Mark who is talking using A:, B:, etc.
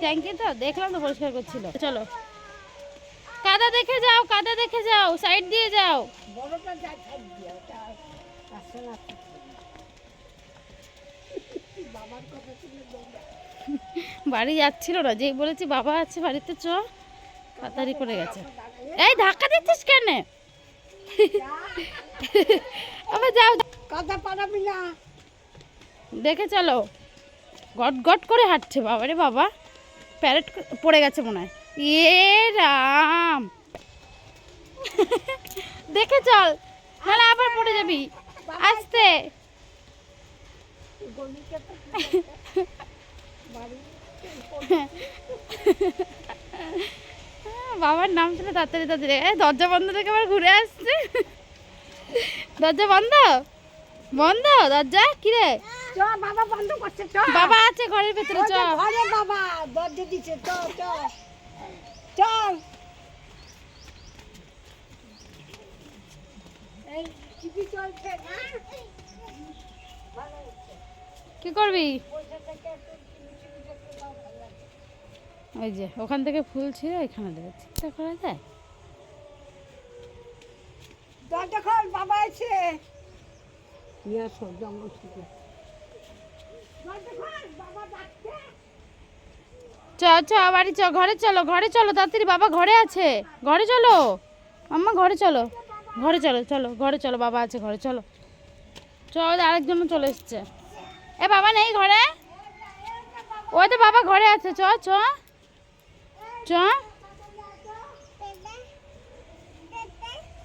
A: ট্যাঙ্কি তো? দেখলাম তো পরিষ্কার করছিল। চলো। কাদা দেখে যাও কাদা দেখে যাও সাইড দিয়ে যাও। বাড়ি যাচ্ছিল না যেই বলেছি বাবা আছে বাড়িতে চ। তাড়াতাড়ি করে গেছে। এই ধাক্কা দিচ্ছিস কেন? আবার যাও।
B: কাদা পারাবি না।
A: দেখে চলো। গট গট করে হাঁটছে বাবা রে বাবা। প্যারেট পড়ে গেছে মনে হয়। এ রাম। দেখে চল, নাহলে আবার পড়ে যাবি। আস্তে। বাবার নাম ছিল তাড়াতাড়ি তাড়াতাড়ি। দরজা বন্ধ থেকে আবার ঘুরে আসছে। দরজা বন্ধ? বন্ধ? দরজা? কিরে?
B: চ বাবা বন্ধ করছে চ
A: বাবা আছে ঘরের ভেতরে
B: ওই
A: চ
B: ঘরে বাবা দরজা চল হচ্ছে।
A: কি করবি। ওই যে ওখান থেকে ফুল ছিল এখানে দেবে। চিন্তা করা যায়?
B: দরজা খোল বাবা আছে নিয়ে আসো জঙ্গল থেকে।
A: চ চ বাড়ি চ ঘরে চলো ঘরে চলো, তাড়াতাড়ি বাবা ঘরে আছে। ঘরে চলো। আম্মা, ঘরে চলো। ঘরে চলো চলো, ঘরে চলো, বাবা আছে, ঘরে চলো। চ আরেকজন চলে এসছে। এ, বাবা নেই ঘরে? ওই তো বাবা ঘরে আছে, চ চ। চ।